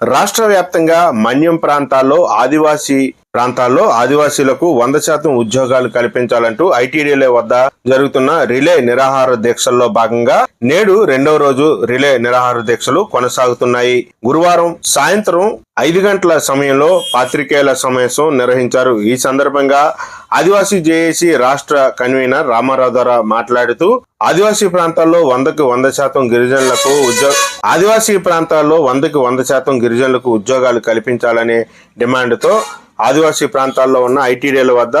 రాష్ట్ర వ్యాప్తంగా మన్యం ప్రాంతాల్లో ఆదివాసీ ప్రాంతాల్లో ఆదివాసీలకు వంద శాతం ఉద్యోగాలు కల్పించాలంటూ ఐటీడీలే వద్ద జరుగుతున్న రిలే నిరాహార దీక్షల్లో భాగంగా నేడు రెండవ రోజు రిలే నిరాహార దీక్షలు కొనసాగుతున్నాయి. గురువారం సాయంత్రం ఐదు గంటల సమయంలో పాత్రికేయుల సమావేశం నిర్వహించారు. ఈ సందర్భంగా ఆదివాసీ జేఏసీ రాష్ట్ర కన్వీనర్ రామారావు ద్వారా మాట్లాడుతూ ఆదివాసీ ప్రాంతాల్లో వందకు వంద శాతం గిరిజనులకు ఉద్యోగ ఆదివాసీ ప్రాంతాల్లో వందకు వంద శాతం గిరిజనులకు ఉద్యోగాలు కల్పించాలనే డిమాండ్తో ఆదివాసీ ప్రాంతాల్లో ఉన్న ఐటీడీల వద్ద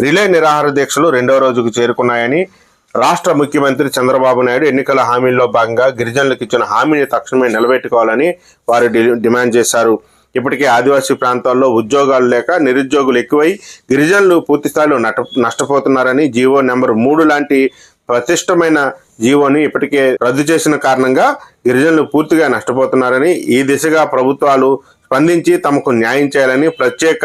రిలే నిరాహార దీక్షలు రెండవ రోజుకు చేరుకున్నాయని రాష్ట్ర ముఖ్యమంత్రి చంద్రబాబు నాయుడు ఎన్నికల హామీల్లో భాగంగా గిరిజనులకు ఇచ్చిన హామీని తక్షణమే నిలబెట్టుకోవాలని వారు డిమాండ్ చేశారు. ఇప్పటికే ఆదివాసీ ప్రాంతాల్లో ఉద్యోగాలు లేక నిరుద్యోగులు ఎక్కువై గిరిజనులు పూర్తిస్థాయిలో నట నష్టపోతున్నారని జీవో నెంబర్ మూడు లాంటి ప్రతిష్టమైన జీవోని ఇప్పటికే రద్దు చేసిన కారణంగా గిరిజనులు పూర్తిగా నష్టపోతున్నారని ఈ దిశగా ప్రభుత్వాలు స్పందించి తమకు న్యాయం చేయాలని ప్రత్యేక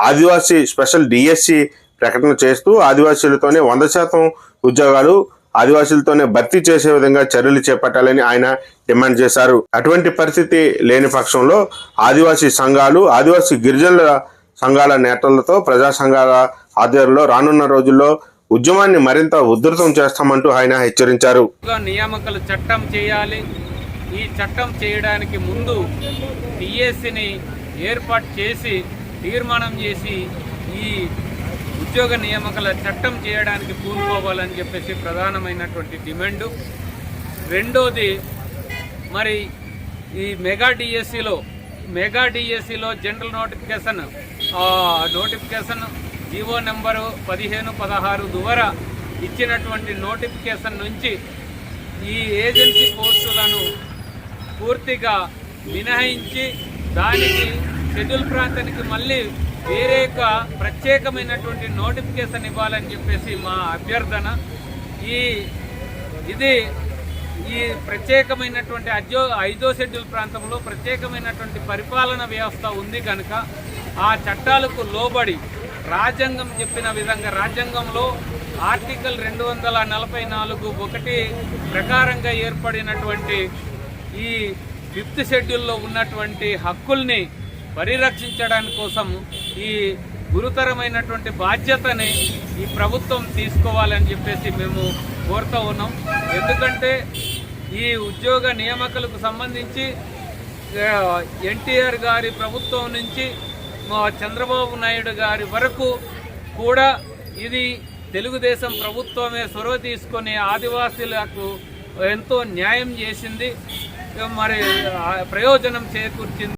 ఆదివాసీ స్పెషల్ డిఎస్సి ప్రకటన చేస్తూ ఆదివాసీలతోనే వంద శాతం ఉద్యోగాలు ఆదివాసీలతోనే భర్తీ చేసే విధంగా చర్యలు చేపట్టాలని ఆయన డిమాండ్ చేశారు. అటువంటి పరిస్థితి లేని పక్షంలో ఆదివాసీ సంఘాలు ఆదివాసీ గిరిజనుల సంఘాల నేతలతో ప్రజా సంఘాల ఆధ్వర్యంలో రానున్న రోజుల్లో ఉద్యమాన్ని మరింత ఉధృతం చేస్తామంటూ ఆయన హెచ్చరించారు. నియామకాలు చట్టం చేయాలి. ఈ చట్టం చేయడానికి ముందు టిఎస్సిని ఏర్పాటు చేసి తీర్మానం చేసి ఈ ఉద్యోగ నియామకాల చట్టం చేయడానికి పూనుకోవాలని చెప్పేసి ప్రధానమైనటువంటి డిమాండు. రెండోది మరి ఈ మెగా డిఎస్సిలో మెగా డిఎస్సిలో general notification notification GO number పదిహేను పదహారు ద్వారా ఇచ్చినటువంటి నోటిఫికేషన్ నుంచి ఈ ఏజెన్సీ పోస్టులను పూర్తిగా మినహాయించి దానికి షెడ్యూల్ ప్రాంతానికి మళ్ళీ వేరే ప్రత్యేకమైనటువంటి నోటిఫికేషన్ ఇవ్వాలని చెప్పేసి మా అభ్యర్థన. ఈ ఇది ఈ ప్రత్యేకమైనటువంటి అజో ఐదో షెడ్యూల్ ప్రాంతంలో ప్రత్యేకమైనటువంటి పరిపాలన వ్యవస్థ ఉంది కనుక ఆ చట్టాలకు లోబడి రాజ్యాంగం చెప్పిన విధంగా రాజ్యాంగంలో ఆర్టికల్ రెండు వందల నలభై నాలుగు ఒకటి ప్రకారంగా ఏర్పడినటువంటి ఈ ఫిఫ్త్ షెడ్యూల్లో ఉన్నటువంటి హక్కుల్ని పరిరక్షించడానికి కోసం ఈ గురుతరమైనటువంటి బాధ్యతని ఈ ప్రభుత్వం తీసుకోవాలని చెప్పేసి మేము కోరుతూ ఉన్నాం. ఎందుకంటే ఈ ఉద్యోగ నియామకాలకు సంబంధించి ఎన్టీఆర్ గారి ప్రభుత్వం నుంచి మా చంద్రబాబు నాయుడు గారి వరకు కూడా ఇది తెలుగుదేశం ప్రభుత్వమే చొరవ తీసుకొని ఆదివాసీలకు ఎంతో న్యాయం చేసింది. మరి ప్రయోజనం చేకూర్చింది.